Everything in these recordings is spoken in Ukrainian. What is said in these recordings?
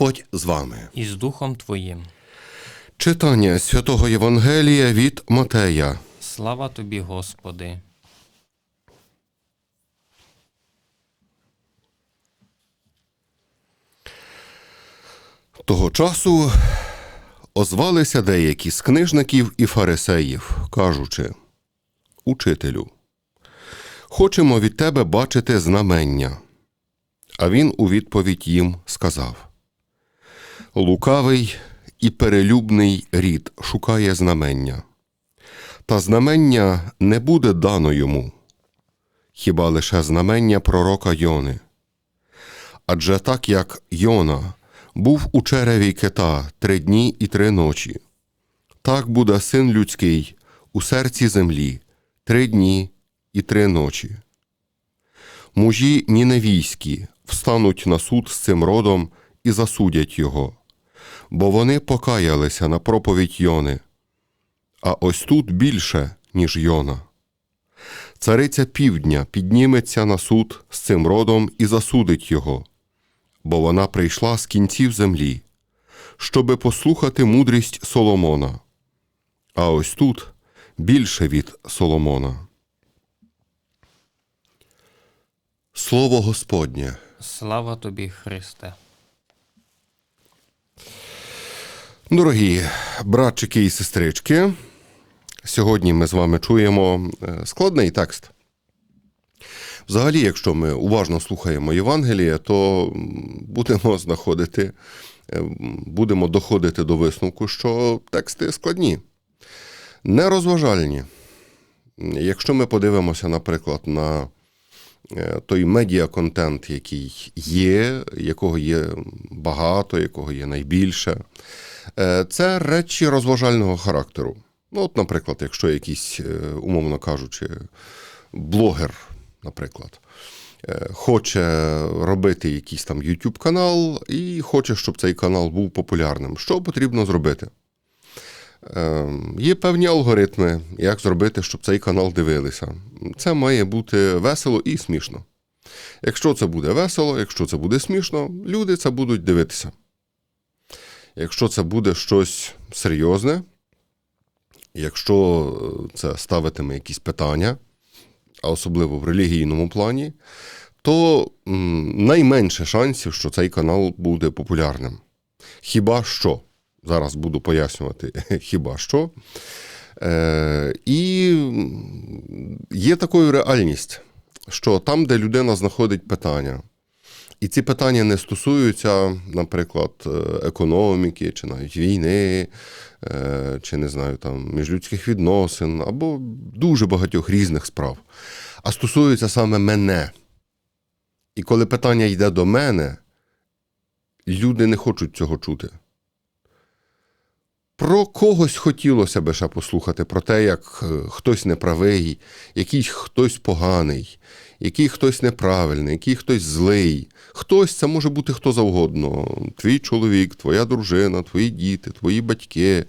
Господь з вами. і з Духом Твоїм. Читання святого Євангелія від Матея. Слава тобі, Господи. Того часу озвалися деякі з книжників і фарисеїв, кажучи: Учителю, хочемо від тебе бачити знамення. А він у відповідь їм сказав: Лукавий і перелюбний рід шукає знамення, та знамення не буде дано йому, хіба лише знамення пророка Йони. Адже так як Йона був у череві кита три дні і три ночі, так буде син людський у серці землі три дні і три ночі. Мужі ніневійські встануть на суд з цим родом і засудять його, бо вони покаялися на проповідь Йони, а ось тут більше, ніж Йона. Цариця півдня підніметься на суд з цим родом і засудить його, бо вона прийшла з кінців землі, щоби послухати мудрість Соломона. А ось тут більше від Соломона. Слово Господнє. Слава тобі, Христе. Дорогі братчики і сестрички, сьогодні ми з вами чуємо е, складний текст. Взагалі, якщо ми уважно слухаємо Євангеліє, то будемо знаходити, е, будемо доходити до висновку, що тексти складні, нерозважальні. Якщо ми подивимося, наприклад, на е, той медіаконтент, який є, якого є багато, якого є найбільше, це речі розважального характеру. Ну, от, наприклад, якщо якийсь, е, умовно кажучи, блогер, наприклад, е, хоче робити якийсь там YouTube канал і хоче, щоб цей канал був популярним, що потрібно зробити? Е, Є певні алгоритми, як зробити, щоб цей канал дивилися. Це має бути весело і смішно. Якщо це буде весело, якщо це буде смішно, люди це будуть дивитися. Якщо це буде щось серйозне, якщо е, це ставитиме якісь питання, а особливо в релігійному плані, то найменше шансів, що цей канал буде популярним. Хіба що? Зараз буду пояснювати, хіба що. Е, і є такою реальність, що там, де людина знаходить питання, і ці питання не стосуються, наприклад, е, економіки, чи навіть війни, е, чи не знаю, там міжлюдських відносин, або дуже багатьох різних справ, а стосуються саме мене. І коли питання йде до мене, люди не хочуть цього чути. Про когось хотілося би ще послухати, про те, як е, хтось неправий, який хтось поганий, який хтось неправильний, який хтось злий. Хтось це може бути хто завгодно. Твій чоловік, твоя дружина, твої діти, твої батьки,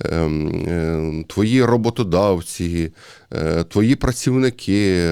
ем, е, твої роботодавці, е, твої працівники,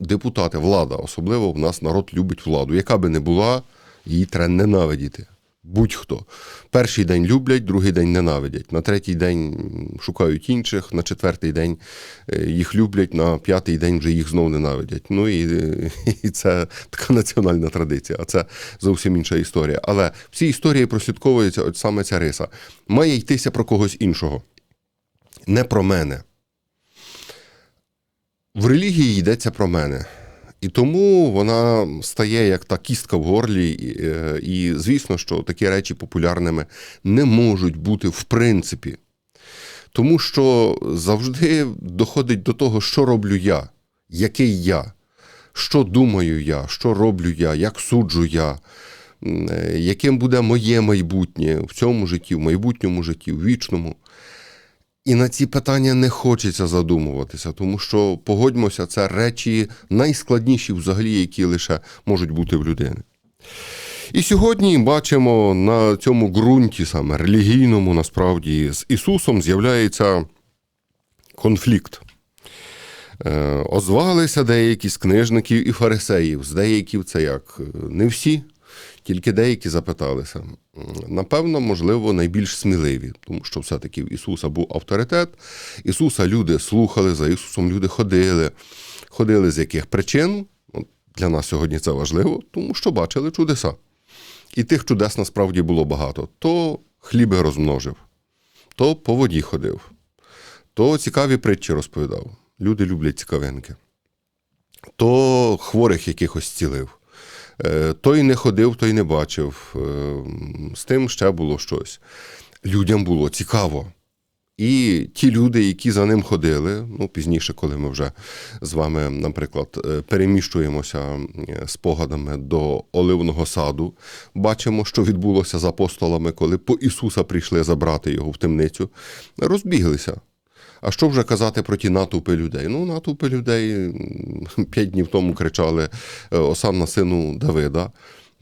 депутати, влада. Особливо в нас народ любить владу. Яка би не була, її треба ненавидіти. Будь-хто. Перший день люблять, другий день ненавидять. На третій день шукають інших, на четвертий день е, їх люблять, на п'ятий день вже їх знов ненавидять. Ну і, і це така національна традиція, а це зовсім інша історія. Але в цій історії прослідковується от саме ця риса. Має йтися про когось іншого, не про мене. В релігії йдеться про мене. І тому вона стає як та кістка в горлі, і, е, і звісно, що такі речі популярними не можуть бути в принципі. Тому що завжди доходить до того, що роблю я, який я, що думаю я, що роблю я, як суджу я, е, яким буде моє майбутнє в цьому житті, в майбутньому житті, в вічному. І на ці питання не хочеться задумуватися, тому що погодьмося, це речі найскладніші взагалі, які лише можуть бути в людини. І сьогодні бачимо на цьому ґрунті, саме релігійному, насправді, з Ісусом з'являється конфлікт. Е, Озвалися деякі з книжників і фарисеїв. З деяких це як е, не всі. Тільки деякі запиталися. Напевно, можливо, найбільш сміливі, тому що все-таки в Ісуса був авторитет. Ісуса люди слухали, за Ісусом люди ходили. Ходили з яких причин? Для нас сьогодні це важливо, тому що бачили чудеса. І тих чудес насправді було багато. То хліби розмножив, то по воді ходив, то цікаві притчі розповідав. Люди люблять цікавинки. То хворих якихось цілив. Е, Той не ходив, той не бачив. Е, З тим ще було щось. Людям було цікаво. І ті люди, які за ним ходили, ну пізніше, коли ми вже з вами, наприклад, е, переміщуємося спогадами до Оливного саду, бачимо, що відбулося з апостолами, коли по Ісуса прийшли забрати його в темницю, розбіглися. А що вже казати про ті натовпи людей? Ну, натовпи людей п'ять днів тому кричали е, Осанна сину Давида.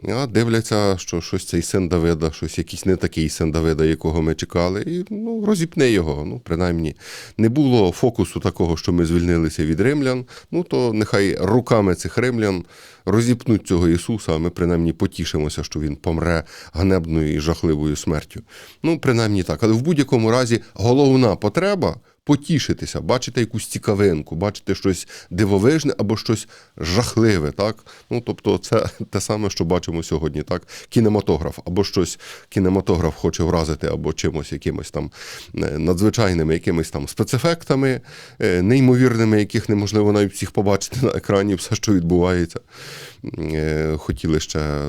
А дивляться, що щось цей син Давида, щось якийсь не такий син Давида, якого ми чекали, і ну, розіпне його. Ну, принаймні, не було фокусу такого, що ми звільнилися від римлян. Ну то нехай руками цих римлян розіпнуть цього Ісуса, а ми принаймні потішимося, що він помре ганебною і жахливою смертю. Ну, принаймні так. Але в будь-якому разі головна потреба потішитися, бачити якусь цікавинку, бачити щось дивовижне або щось жахливе. Так? Ну, тобто, це те саме, що бачимо сьогодні. Так? Кінематограф, або щось кінематограф хоче вразити, або чимось, якимось там е, надзвичайними якимись там спецефектами, е, неймовірними, яких неможливо навіть всіх побачити на екрані, все, що відбувається. Е, Хотіли ще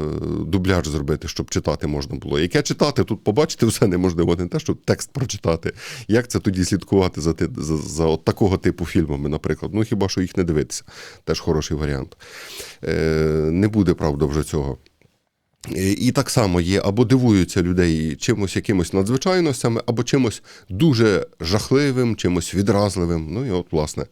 дубляж зробити, щоб читати можна було. Яке читати? Тут побачити все неможливо, не те, щоб текст прочитати. Як це тоді слідкувати за, за, за от такого типу фільмами, наприклад? Ну хіба що їх не дивитися? Теж хороший варіант. Е, Не буде, правда, вже цього. І так само є або дивуються людей чимось якимось надзвичайностями, або чимось дуже жахливим, чимось відразливим. Ну і от, власне,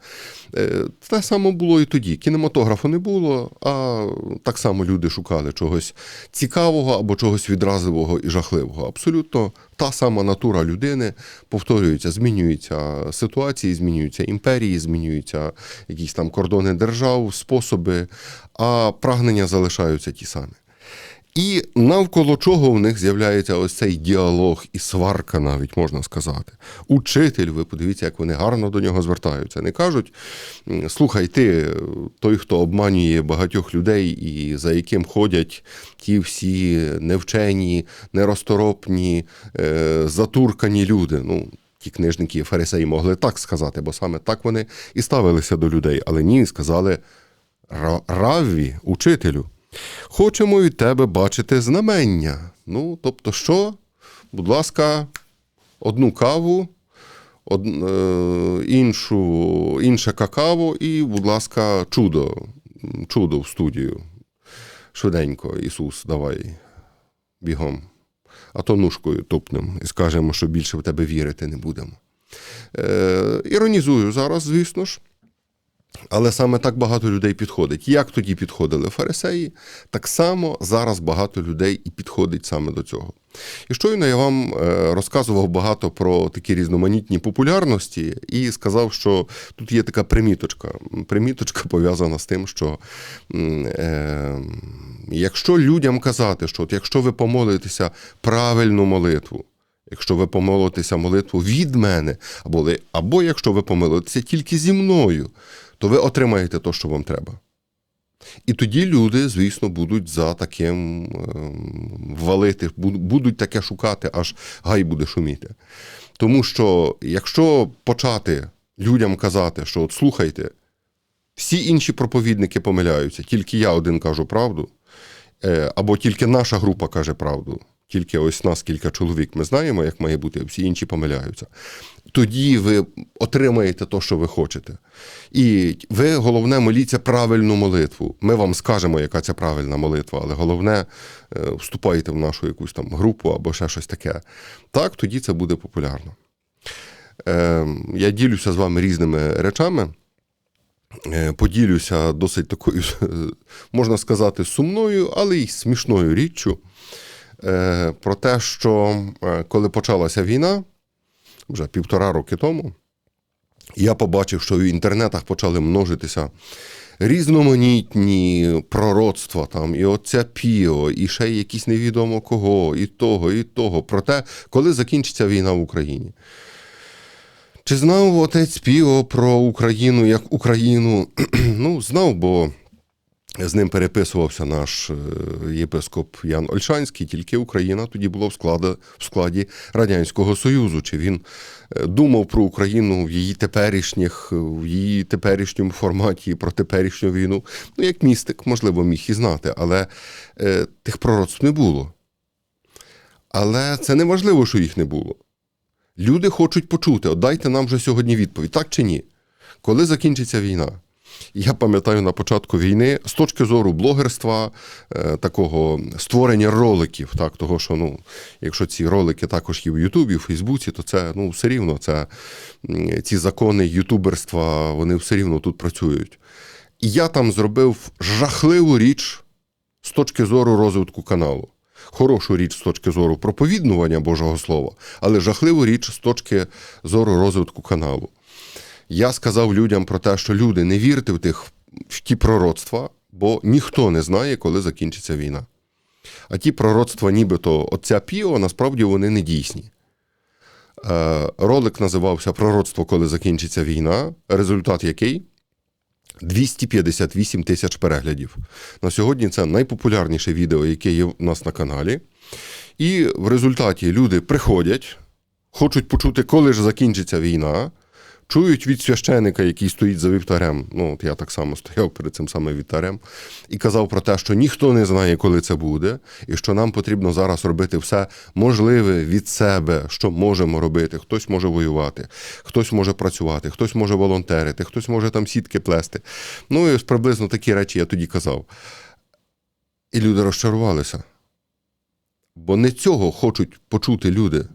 е, те саме було і тоді. Кінематографу не було, а так само люди шукали чогось цікавого або чогось відразливого і жахливого. Абсолютно та сама натура людини повторюється, змінюються ситуації, змінюються імперії, змінюються якісь там кордони держав, способи, а прагнення залишаються ті самі. І навколо чого в них з'являється ось цей діалог і сварка, навіть можна сказати. Учитель, ви подивіться, як вони гарно до нього звертаються. Не кажуть, слухай, ти той, хто обманює багатьох людей, і за яким ходять ті всі невчені, неросторопні, е, затуркані люди. Ну, ті книжники і фарисеї могли так сказати, бо саме так вони і ставилися до людей. Але ні, сказали «Ра- Равві, учителю. Хочемо від тебе бачити знамення. Ну, тобто, що? Будь ласка, одну каву, од, е, іншу, інше какао і, будь ласка, чудо. Чудо в студію. Швиденько, Ісус, давай, бігом. А то нушкою тупнем і скажемо, що більше в тебе вірити не будемо. Е, іронізую зараз, звісно ж. Але саме так багато людей підходить. Як тоді підходили фарисеї, так само зараз багато людей і підходить саме до цього. І щойно я вам е, розказував багато про такі різноманітні популярності і сказав, що тут є така приміточка. Приміточка пов'язана з тим, що е, якщо людям казати, що от якщо ви помолитеся правильну молитву, Якщо ви помолитеся молитву від мене, або, або якщо ви помолитеся тільки зі мною, то ви отримаєте те, що вам треба. І тоді люди, звісно, будуть за таким ем, валити, будуть таке шукати, аж гай буде шуміти. Тому що якщо почати людям казати, що от слухайте, всі інші проповідники помиляються, тільки я один кажу правду, е, або тільки наша група каже правду, тільки ось нас кілька чоловік ми знаємо, як має бути, а всі інші помиляються. Тоді ви отримаєте те, що ви хочете. І ви, головне, моліться правильну молитву. Ми вам скажемо, яка це правильна молитва, але головне, е, вступайте в нашу якусь там групу або ще щось таке. Так, тоді це буде популярно. Е, Я ділюся з вами різними речами. Е, Поділюся досить такою, можна сказати, сумною, але й смішною річчю про те, що е, коли почалася війна, вже півтора роки тому, я побачив, що в інтернетах почали множитися різноманітні пророцтва, там, і отця Піо, і ще якісь невідомо кого, і того, і того, про те, коли закінчиться війна в Україні. Чи знав отець Піо про Україну як Україну? ну, знав, бо з ним переписувався наш е, єпископ Ян Ольшанський, тільки Україна тоді була в складі, в складі Радянського Союзу. Чи він е, думав про Україну в її теперішніх, в її теперішньому форматі, про теперішню війну? Ну, як містик, можливо, міг і знати, але е, тих пророцтв не було. Але це не важливо, що їх не було. Люди хочуть почути, от дайте нам вже сьогодні відповідь, так чи ні? Коли закінчиться війна? Я пам'ятаю на початку війни з точки зору блогерства, е, такого створення роликів, так, того, що ну, якщо ці ролики також є в Ютубі, в Фейсбуці, то це ну, все рівно це, ці закони ютуберства, вони все рівно тут працюють. І я там зробив жахливу річ з точки зору розвитку каналу. Хорошу річ з точки зору проповіднування Божого Слова, але жахливу річ з точки зору розвитку каналу. Я сказав людям про те, що люди не вірте в тих в ті пророцтва, бо ніхто не знає, коли закінчиться війна. А ті пророцтва, нібито отця Піо, насправді вони не дійсні. Е, ролик називався Пророцтво, коли закінчиться війна. Результат який? 258 тисяч переглядів. На сьогодні це найпопулярніше відео, яке є у нас на каналі. І в результаті люди приходять, хочуть почути, коли ж закінчиться війна, чують від священика, який стоїть за вівтарем. Ну, от я так само стояв перед цим самим вівтарем, і казав про те, що ніхто не знає, коли це буде, і що нам потрібно зараз робити все можливе від себе, що можемо робити. Хтось може воювати, хтось може працювати, хтось може волонтерити, хтось може там сітки плести. Ну і приблизно такі речі я тоді казав. І люди розчарувалися. Бо не цього хочуть почути люди.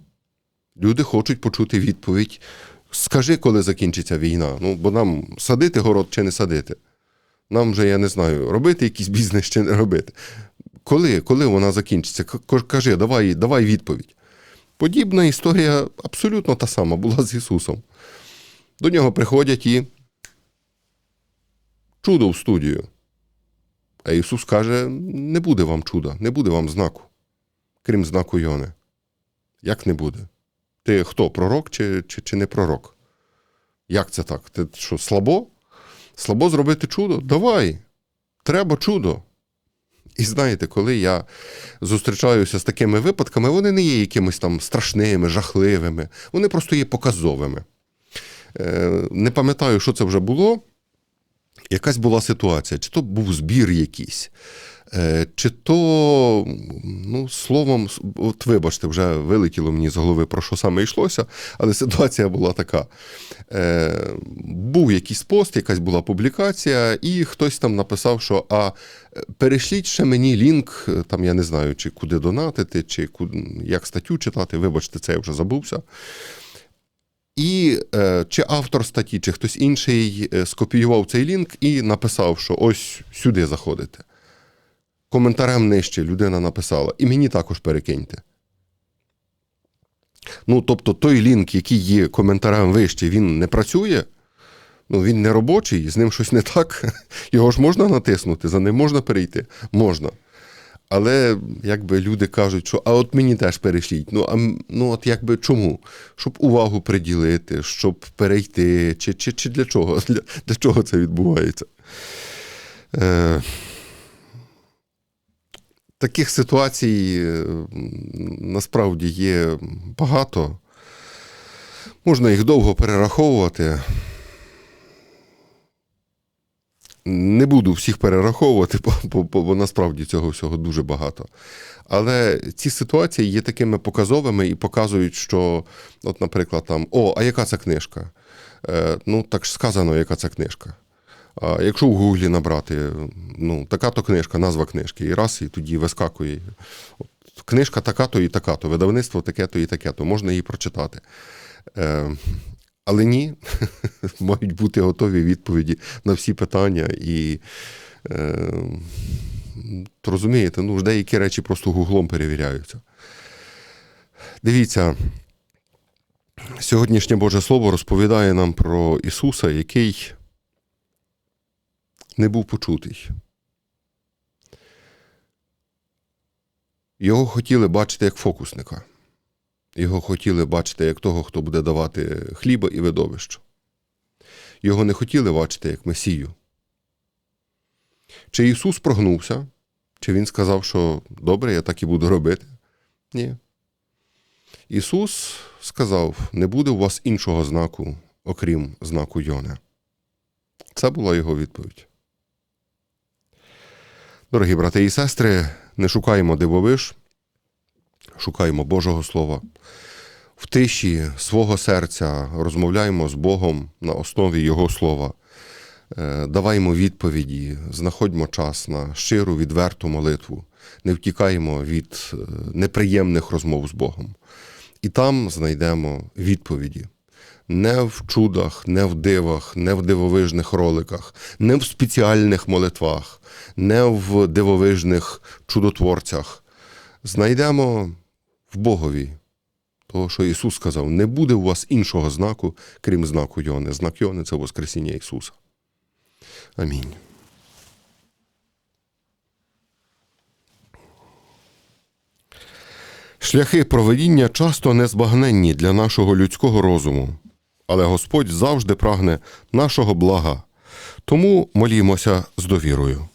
Люди хочуть почути відповідь. Скажи, коли закінчиться війна. Ну, бо нам садити город чи не садити. Нам вже, я не знаю, робити якийсь бізнес чи не робити. Коли, коли вона закінчиться? Кажи, давай, давай відповідь. Подібна історія абсолютно та сама була з Ісусом. До нього приходять і чудо в студію. А Ісус каже: не буде вам чуда, не буде вам знаку, крім знаку Йони. Як не буде? Ти хто, пророк чи, чи, чи не пророк? Як це так? Ти що, слабо? Слабо зробити чудо? Давай. Треба чудо. І знаєте, коли я зустрічаюся з такими випадками, вони не є якимись там страшними, жахливими, вони просто є показовими. Е, не пам'ятаю, що це вже було. Якась була ситуація, чи то був збір якийсь, е, чи то, ну, словом, от вибачте, вже вилетіло мені з голови, про що саме йшлося, але ситуація була така. Е, був якийсь пост, якась була публікація, і хтось там написав, що а е, перешліть ще мені лінк, там я не знаю, чи куди донатити, чи як статтю читати, вибачте, це я вже забувся. І е, чи автор статті, чи хтось інший е, скопіював цей лінк і написав, що ось сюди заходите. Коментарем нижче людина написала, і мені також перекиньте. Ну, тобто, той лінк, який є коментарем вище, він не працює, ну, він не робочий, з ним щось не так. Його ж можна натиснути, за ним можна перейти? Можна. Але якби люди кажуть, що а от мені теж перейшліть. Ну, а ну от якби чому? Щоб увагу приділити, щоб перейти, чи, чи, чи для чого? Для, для чого це відбувається? Е, таких ситуацій е, насправді є багато. Можна їх довго перераховувати. Не буду всіх перераховувати, бо, бо, бо, насправді цього всього дуже багато. Але ці ситуації є такими показовими і показують, що, от, наприклад, там, о, а яка це книжка? Е, ну, так ж сказано, яка це книжка. А якщо в Гуглі набрати, ну, така-то книжка, назва книжки, і раз, і тоді вискакує. От, книжка така-то і така-то, видавництво таке-то і таке-то, можна її прочитати. Е, але ні, мають бути готові відповіді на всі питання. І е, розумієте, ну ж деякі речі просто гуглом перевіряються. Дивіться, сьогоднішнє Боже Слово розповідає нам про Ісуса, який, не був почутий. Його хотіли бачити як фокусника. Його хотіли бачити як того, хто буде давати хліба і видовище. Його не хотіли бачити як Месію. Чи Ісус прогнувся, чи Він сказав, що добре, я так і буду робити? Ні. Ісус сказав: не буде у вас іншого знаку, окрім знаку Йони. Це була його відповідь. Дорогі брати і сестри, не шукаємо дивовиж, шукаємо Божого Слова. В тиші свого серця розмовляємо з Богом на основі Його слова. Е, Даваймо відповіді, знаходьмо час на щиру, відверту молитву, не втікаємо від е, неприємних розмов з Богом. І там знайдемо відповіді. Не в чудах, не в дивах, не в дивовижних роликах, не в спеціальних молитвах, не в дивовижних чудотворцях. Знайдемо в Богові. Того, що Ісус сказав, не буде у вас іншого знаку, крім знаку Йони. Знак Йони це Воскресіння Ісуса. Амінь. Шляхи проведіння часто незбагненні для нашого людського розуму, але Господь завжди прагне нашого блага. Тому молімося з довірою.